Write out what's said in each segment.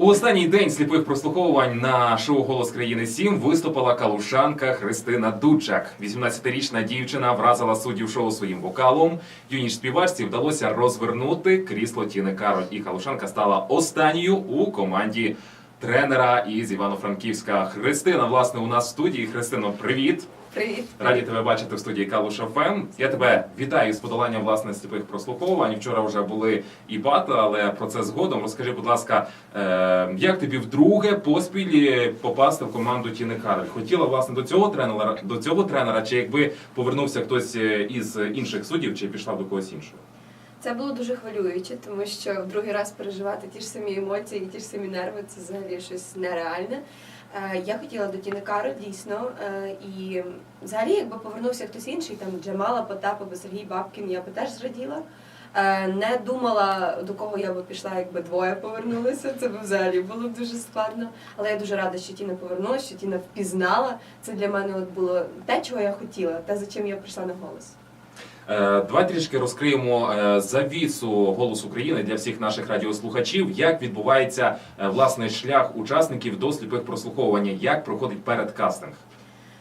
У останній день сліпих прослуховувань на шоу Голос країни 7 виступила калушанка Христина Дудчак. 18-річна дівчина вразила суддів шоу своїм вокалом. Юній співачці вдалося розвернути крісло Тіни Кароль, і калушанка стала останньою у команді тренера із Івано-Франківська. Христина, власне, у нас в студії. Христино, привіт! Привіт. Раді тебе бачити в студії Калуш ФМ. Я тебе вітаю з подоланням власне сліпих прослуховувань. Вчора вже були і бата, але про це згодом. Розкажи, будь ласка, е, як тобі вдруге поспіль попасти в команду Тіни Кароль? Хотіла власне до цього тренера до цього тренера, чи якби повернувся хтось е, із інших суддів, чи пішла до когось іншого? Це було дуже хвилююче, тому що в другий раз переживати ті ж самі емоції, ті ж самі нерви це взагалі щось нереальне. Е, Я хотіла до Тіни дійсно, е, і взагалі, якби повернувся хтось інший, там Джамала Потап або Сергій Бабкін, я би теж зраділа. Е, Не думала, до кого я би пішла, якби двоє повернулися. Це б взагалі було б дуже складно. Але я дуже рада, що Тіна повернулася, що Тіна впізнала. Це для мене от було те, чого я хотіла, те, за чим я прийшла на голос. Е, Давай трішки розкриємо е, завісу «Голос України» для всіх наших радіослухачів. Як відбувається е, власне шлях учасників до сліпих прослуховування? Як проходить передкастинг?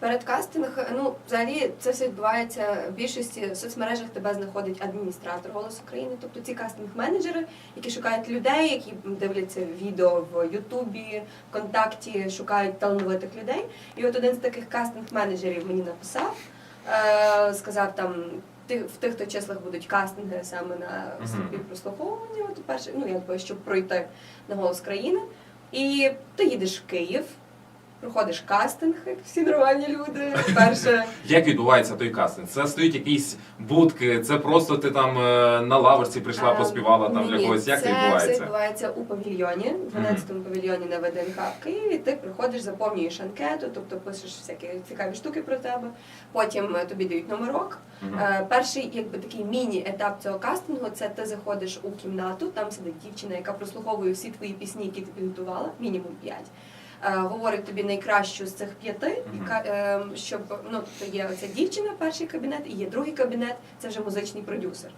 Перед кастинг, ну взагалі це все відбувається в більшості в соцмережах тебе знаходить адміністратор «Голос України», тобто ці кастинг-менеджери, які шукають людей, які дивляться відео в Ютубі, ВКонтакті, шукають талановитих людей. І от один з таких кастинг-менеджерів мені написав, сказав там. В тих то числах будуть кастинги саме на Мгм. сліпі прослуховування. От перше, ну якби щоб пройти на голос країни. І ти їдеш в Київ, проходиш кастинг, як всі нормальні люди. Перше Як відбувається той кастинг? Це стоїть якісь будки, це просто ти там е, на лавочці прийшла, е, поспівала там для когось. Як це це відбувається? у павільйоні, 12-му павільйоні на ВДНХ в Києві. Ти приходиш, заповнюєш анкету, тобто пишеш всякі цікаві штуки про тебе. Потім е, тобі дають номерок. Перший, якби такий міні-етап цього кастингу, це ти заходиш у кімнату, там сидить дівчина, яка прослуховує всі твої пісні, які ти підготувала, мінімум п'ять. Говорить тобі найкращу з цих п'яти, яка, е, щоб ну тобто є оця дівчина, перший кабінет, і є другий кабінет, це вже музичний продюсер.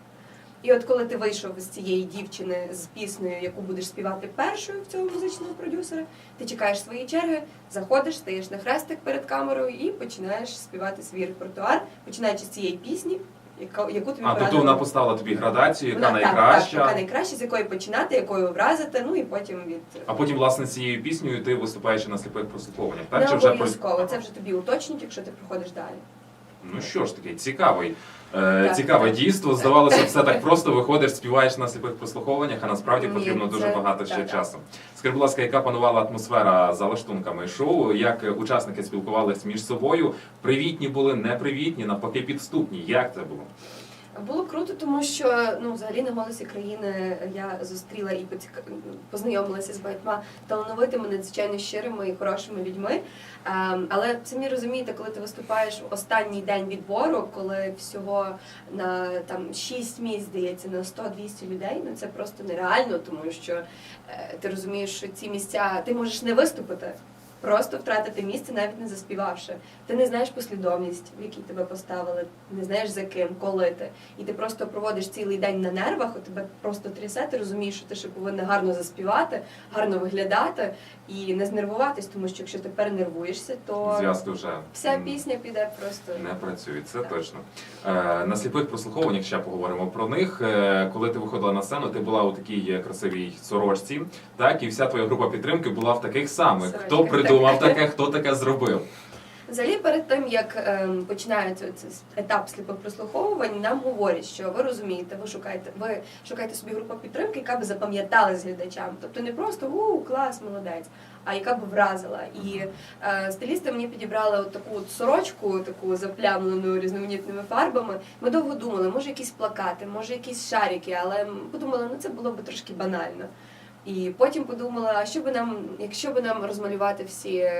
І от коли ти вийшов з цієї дівчини з піснею, яку будеш співати першою в цього музичного продюсера, ти чекаєш своєї черги, заходиш, стаєш на хрестик перед камерою і починаєш співати свій репертуар, починаючи з цієї пісні, яка, яку тобі А тобто вона поставила тобі градацію, яка Вона- найкраща. Так, яка найкраща, з якої починати, якою вразити, ну і потім від А потім, власне, цією піснею ти виступаєш на сліпих прослуховуваннях. Так не чи вже обов'язково. Це вже тобі уточнюють, якщо ти проходиш далі. ну що ж таке, цікавий. Е, Так, цікаве так. дійство. Здавалося, все так просто виходиш, співаєш на сліпих прослуховуваннях, а насправді Ні, потрібно дуже це- багато ще так, так. часу. Скажи, будь ласка, яка панувала атмосфера за лаштунками шоу? Як учасники спілкувалися між собою? Привітні були, непривітні, навпаки, підступні. Як це було? Було круто, тому що ну взагалі на голосі країни я зустріла і познайомилася з багатьма талановитими, надзвичайно щирими і хорошими людьми. Ем, Але самі розумієте, коли ти виступаєш в останній день відбору, коли всього на там 6 місць здається на 100-200 людей, ну це просто нереально, тому що е, ти розумієш, що ці місця ти можеш не виступити. Просто втратити місце, навіть не заспівавши. Ти не знаєш послідовність, в якій тебе поставили, не знаєш за ким, коли ти. І ти просто проводиш цілий день на нервах, у тебе просто трясе, ти розумієш, що ти ще повинна гарно заспівати, гарно виглядати і не знервуватись, тому що якщо ти перенервуєшся, то Зв'язки вже вся пісня піде просто. не працюють, це Так. точно. Е, на сліпих прослуховуваннях ще поговоримо про них. Е, коли ти виходила на сцену, ти була у такій красивій сорочці, так і вся твоя група підтримки була в таких самих. Хто Сорочках, так. таке, хто таке зробив? Взагалі, перед тим як ем, починається цей етап сліпих прослуховувань, нам говорять, що ви розумієте, ви шукаєте, ви шукаєте собі групу підтримки, яка би запам'ятала з глядачам. Тобто не просто у клас, молодець, а яка б вразила. І е, стилісти мені підібрали от таку от сорочку, таку заплямлену різноманітними фарбами. Ми довго думали, може якісь плакати, може якісь шарики, але подумали, ну це було б трошки банально. І потім подумала, а що би нам, якщо би нам розмалювати всі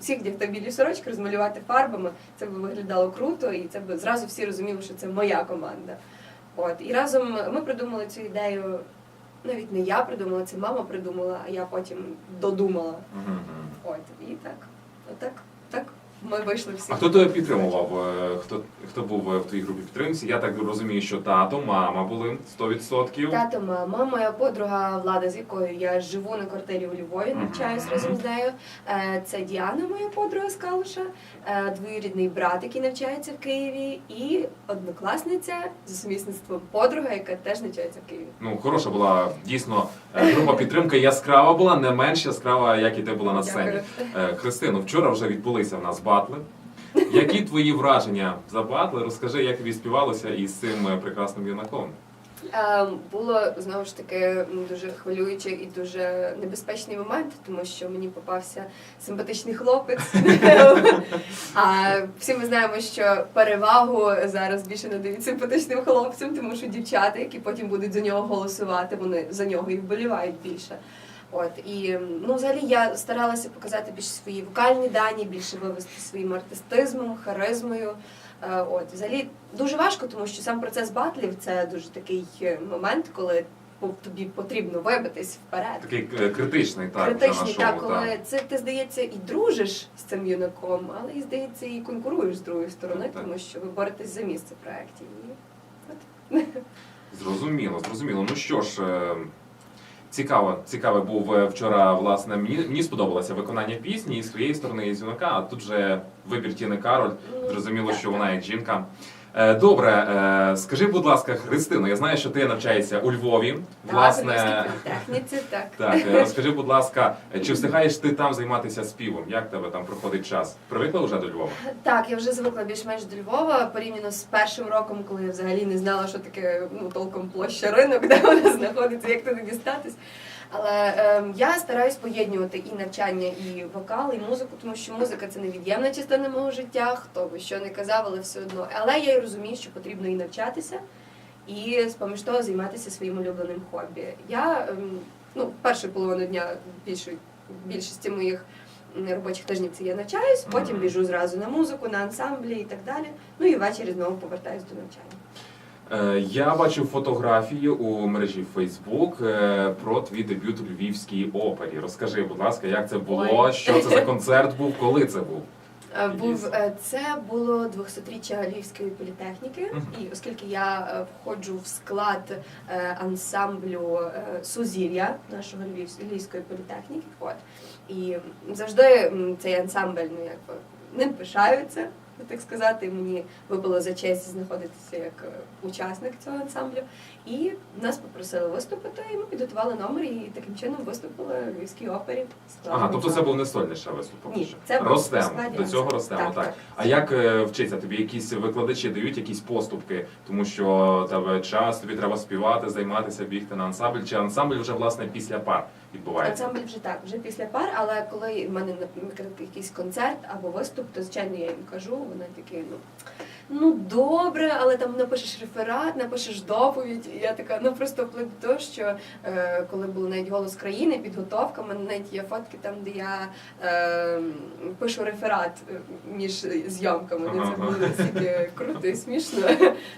всіх дівта білі сорочки, розмалювати фарбами, це б виглядало круто, і це б зразу всі розуміли, що це моя команда. От і разом ми придумали цю ідею. Навіть не я придумала, це мама придумала, а я потім додумала. От і так, отак, так. Ми вийшли всі. А хто тебе підтримував? Е, Хто, хто був е, в твоїй групі підтримці? Я так розумію, що тато, мама були 100%. Тато, мама, моя подруга Влада, з якою я живу на квартирі у Львові, навчаюсь разом з нею. Е, Це Діана, моя подруга з Калуша, двоюрідний брат, який навчається в Києві, і однокласниця за сумісництвом подруга, яка теж навчається в Києві. Ну, хороша була дійсно група підтримки. Яскрава була, не менш яскрава, як і ти була на сцені. Дякую. Христино, вчора вже відбулися в нас батли. Які твої враження за батли? Розкажи, як тобі співалося із цим е, прекрасним юнаком? Е, Було знову ж таки дуже хвилюючий і дуже небезпечний момент, тому що мені попався симпатичний хлопець. А всі ми знаємо, що перевагу зараз більше надають симпатичним хлопцям, тому що дівчата, які потім будуть за нього голосувати, вони за нього і вболівають більше. От і ну, взагалі я старалася показати більше свої вокальні дані, більше вивести своїм артистизмом, харизмою. Е, От взагалі дуже важко, тому що сам процес батлів це дуже такий е, момент, коли тобі потрібно вибитись вперед. Такий е, критичний, так, Критичний, так, шоу. коли так. це ти здається і дружиш з цим юнаком, але і здається, і конкуруєш з другої сторони, Так, тому що ви боретесь за місце в проєкті. І Зрозуміло, зрозуміло. Ну що ж, е, цікаво, цікавий був е, вчора, власне, мені, мені сподобалося виконання пісні і з твоєї сторони, і з юнака, а тут же вибір Тіни Кароль. Зрозуміло, що вона як жінка. Е, Добре, е, скажи, будь ласка, Христино, я знаю, що ти навчаєшся у Львові. Так, Власне, політехніці, так. так, е, розкажи, будь ласка, чи встигаєш ти там займатися співом? Як тебе там проходить час? Привикла вже до Львова? Так, я вже звикла більш-менш до Львова порівняно з першим роком, коли я взагалі не знала, що таке ну, толком площа ринок, де вона знаходиться, як туди дістатись. Але ем, я стараюсь поєднувати і навчання, і вокал, і музику, тому що музика це невід'ємна частина мого життя, хто би що не казав, але все одно. Але я й розумію, що потрібно і навчатися, і з поміж того займатися своїм улюбленим хобі. Я ем, ну, першу половину дня більшої більшості моїх робочих тижнів це я навчаюсь, потім біжу зразу на музику, на ансамблі і так далі. Ну і ввечері знову повертаюсь до навчання. Е, Я бачив фотографію у мережі Facebook е, про твій дебют у Львівській опері. Розкажи, будь ласка, як це було, Ой. що це за концерт був, коли це був? Е, Був це було 200-річчя Львівської політехніки, і оскільки я входжу в склад ансамблю Сузір'я нашого Львівсь- Львівської політехніки, от і завжди цей ансамбль, ну якби ним пишаються. Так сказати, мені випало за честь знаходитися як е, учасник цього ансамблю. І нас попросили виступити, і ми підготували номер, і таким чином виступили в Львівській опері. Ага, тобто це був не сольний ще виступ. Ні, це ростемо. До цього ростемо, так. Так, так. А як е, вчиться тобі? Якісь викладачі дають якісь поступки, тому що тебе час, тобі треба співати, займатися, бігти на ансамбль, чи ансамбль вже власне після пар відбувається? Ансамбль вже так, вже після пар, але коли в мене наприклад, якийсь концерт або виступ, то звичайно я їм кажу, вони такі, ну. Ну добре, але там напишеш реферат, напишеш доповідь. І я така, ну просто вплив до того, що е, коли був навіть голос країни, підготовка, в мене навіть є фотки там, де я е, пишу реферат е, між зйомками. Ага. Це було настільки круто і смішно.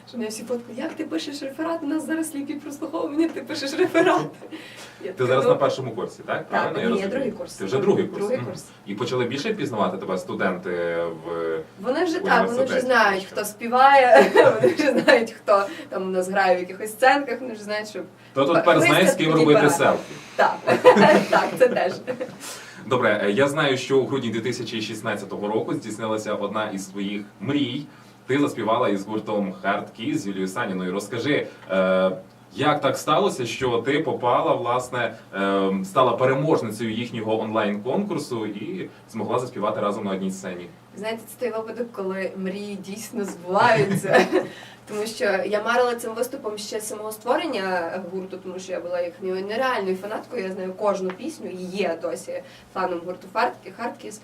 Що мене всі фотки, як ти пишеш реферат? У нас зараз сліпі прослуховування, ти пишеш реферат. Я Ти така, зараз «Ну, на першому курсі, так? так, Правильно ні, я розумію? другий курс. Ти вже другий курс. Другий Мгм. курс. І почали більше пізнавати тебе студенти в Вони вже так, вони вже університеті, знають, що? Хто співає, вони вже знають, хто там у нас грає в якихось сценках, вони вже знають, що То тут тепер знаєш, з ким робити селфі. так, так, це теж. Добре, е, я знаю, що у грудні 2016 року здійснилася одна із твоїх мрій. Ти заспівала із гуртом Hard з Юлією Саніною. Розкажи, е, як так сталося, що ти попала, власне, е, стала переможницею їхнього онлайн-конкурсу і змогла заспівати разом на одній сцені? Знаєте, це той випадок, коли мрії дійсно збуваються. Тому що я марила цим виступом ще з самого створення гурту, тому що я була їхньою нереальною фанаткою. Я знаю кожну пісню і є досі фаном гурту Хардкіс.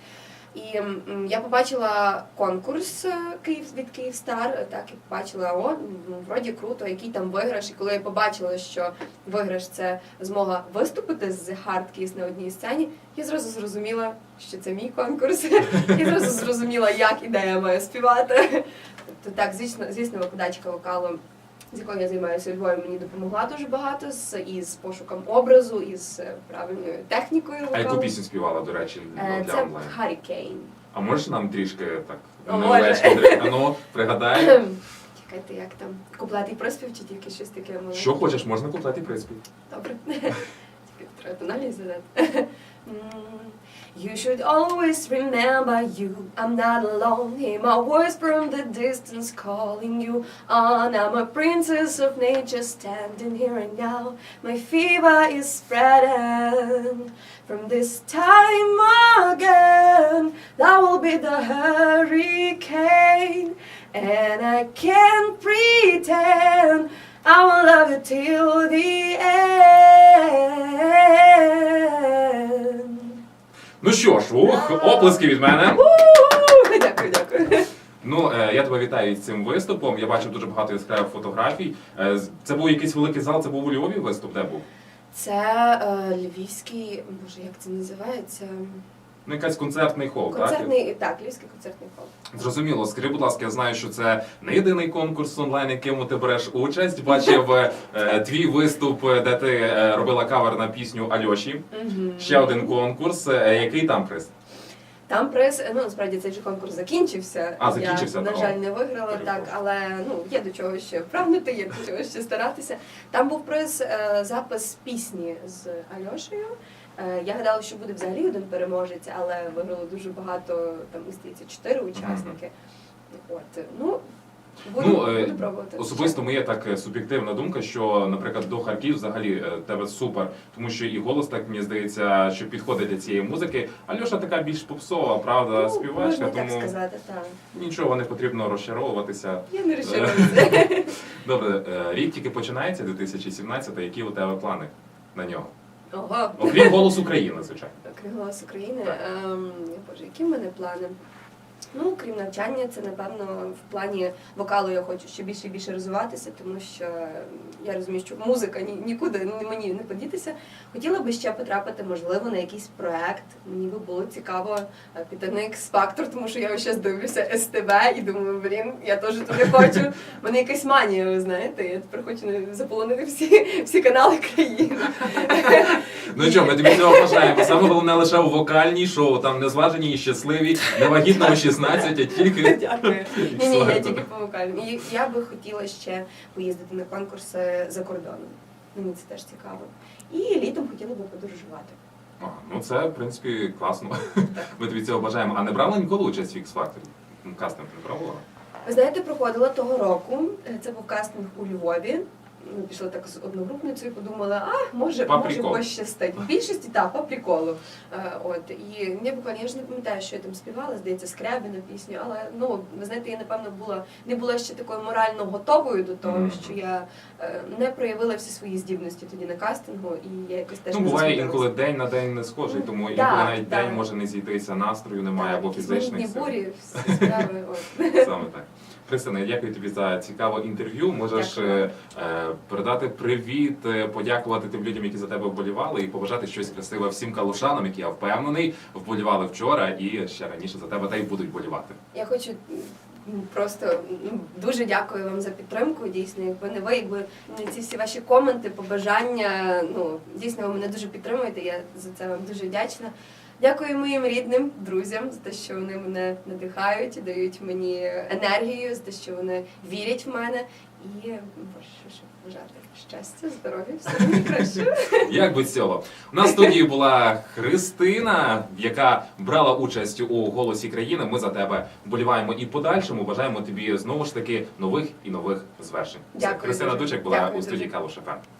І я побачила конкурс е, Київ від Київстар, так і побачила, о, ну, вроді круто, який там виграш. І коли я побачила, що виграш це змога виступити з Hardkiss на одній сцені, я зразу зрозуміла, що це мій конкурс. І зразу зрозуміла, як і де я маю співати. Тобто так, звісно, звісно, викладачка вокалу, з якою я займаюся у Львові, мені допомогла дуже багато з із пошуком образу, із е, правильною технікою А яку пісню співала, до речі, Е, для Це онлайн? Hurricane. А можеш нам трішки так О, невеличкий ну, пригадай. Чекайте, як там куплетий проспів чи тільки щось таке маленьке? Що хочеш, можна куплети приспів. Добре. Тільки треба тональність задати. You should always remember you. I'm not alone. Hear my voice from the distance calling you on. I'm a princess of nature standing here and now. My fever is spreading from this time again. That will be the hurricane. And I can't pretend I will love you till the end. Ну що ж, ух, оплески від мене. Дякую, дякую. Ну, е, я тебе вітаю з цим виступом. Я бачив дуже багато яскравих фотографій. Е, Це був якийсь великий зал, це був у Львові виступ, де був? Це е, львівський, боже, як це називається? Ну, якийсь концертний хол, так? Концертний, так, львівський концертний хол. Зрозуміло, скажи, будь ласка, я знаю, що це не єдиний конкурс онлайн, якому ти береш участь. Бачив е, твій виступ, е, де ти е, робила кавер на пісню Альоші. Ще один конкурс. Е, Який там приз? Там приз, ну насправді цей же конкурс закінчився. А, закінчився, Я, на жаль, не виграла, Перепрошую. так, але ну є до чого ще прагнути, є до чого ще старатися. Там був приз запис пісні з Альошею. Е, я гадала, що буде взагалі один переможець, але виграло дуже багато, там здається, чотири учасники. От, ну, буду, Ну, е, буду пробувати. Особисто моя так е, суб'єктивна думка, що, наприклад, до Харків взагалі е, тебе супер, тому що і голос так мені здається, що підходить для цієї музики. Альоша така більш попсова, правда, Ну, співачка, можна так сказати, так. нічого не потрібно розчаровуватися. Я не розчаруюся. Добре, е, рік тільки починається 2017, які у тебе плани на нього? Ого. Окрім голос України, звичайно. Окрім голос України. Ем, боже, які в мене плани? Ну, крім навчання, це напевно в плані вокалу я хочу ще більше і більше розвиватися, тому що я розумію, що музика ні, нікуди мені не подітися. Хотіла би ще потрапити, можливо, на якийсь проект. Мені би було цікаво е, піти на X-Factor, тому що я зараз дивлюся СТБ і думаю, блін, я теж туди хочу. У мене якась манія, ви знаєте, я тепер хочу заполонити всі, всі канали країни. Ну що, ми тобі цього бажаємо. Саме головне лише у вокальній шоу, там не зважені і щасливі, не вагітно у 16, а тільки. Дякую. Ні, ні, я тільки по вокальному. І я би хотіла ще поїздити на конкурси за кордоном. Мені це теж цікаво. І літом хотіла би подорожувати. Ага, ну це, в принципі, класно. Ми тобі цього бажаємо. А не брала ніколи участь в X-Factor? Ну, Кастинг не пробувала? Ви знаєте, проходила того року. Це був кастинг у Львові. Ми пішли так з одногрупницею, подумали, а може, По може приколу. пощастить. В більшості так, по приколу. Е, От і я буквально я ж не пам'ятаю, що я там співала, здається, скрябіна пісню, але ну ви знаєте, я напевно була не була ще такою морально готовою до того, Мгм. що я е, не проявила всі свої здібності тоді на кастингу, і я якось теж Ну, не буває інколи день на день не схожий, тому інколи навіть да. день може не зійтися, настрою немає Так, або якісь фізичних сил. бурі, всі справи. От. Саме так. Христина, дякую тобі за цікаве інтерв'ю. Можеш Дякую. е, е, передати привіт, е, подякувати тим людям, які за тебе вболівали, і побажати щось красиве всім калушанам, які я впевнений, вболівали вчора і ще раніше за тебе та й будуть болівати. Я хочу м, просто м, дуже дякую вам за підтримку. Дійсно, якби не ви, якби не ці всі ваші коменти, побажання. Ну дійсно, ви мене дуже підтримуєте. Я за це вам дуже вдячна. Дякую моїм рідним друзям за те, що вони мене надихають, дають мені енергію, за те, що вони вірять в мене. І ще бажати щастя, здоров'я, всього найкращого. Як без цього? У нас в студії була Христина, яка брала участь у голосі країни. Ми за тебе вболіваємо і подальшому. Бажаємо тобі знову ж таки нових і нових звершень. Дякую Христина. Дучак була Дякую у студії дуже. Калуш ФМ.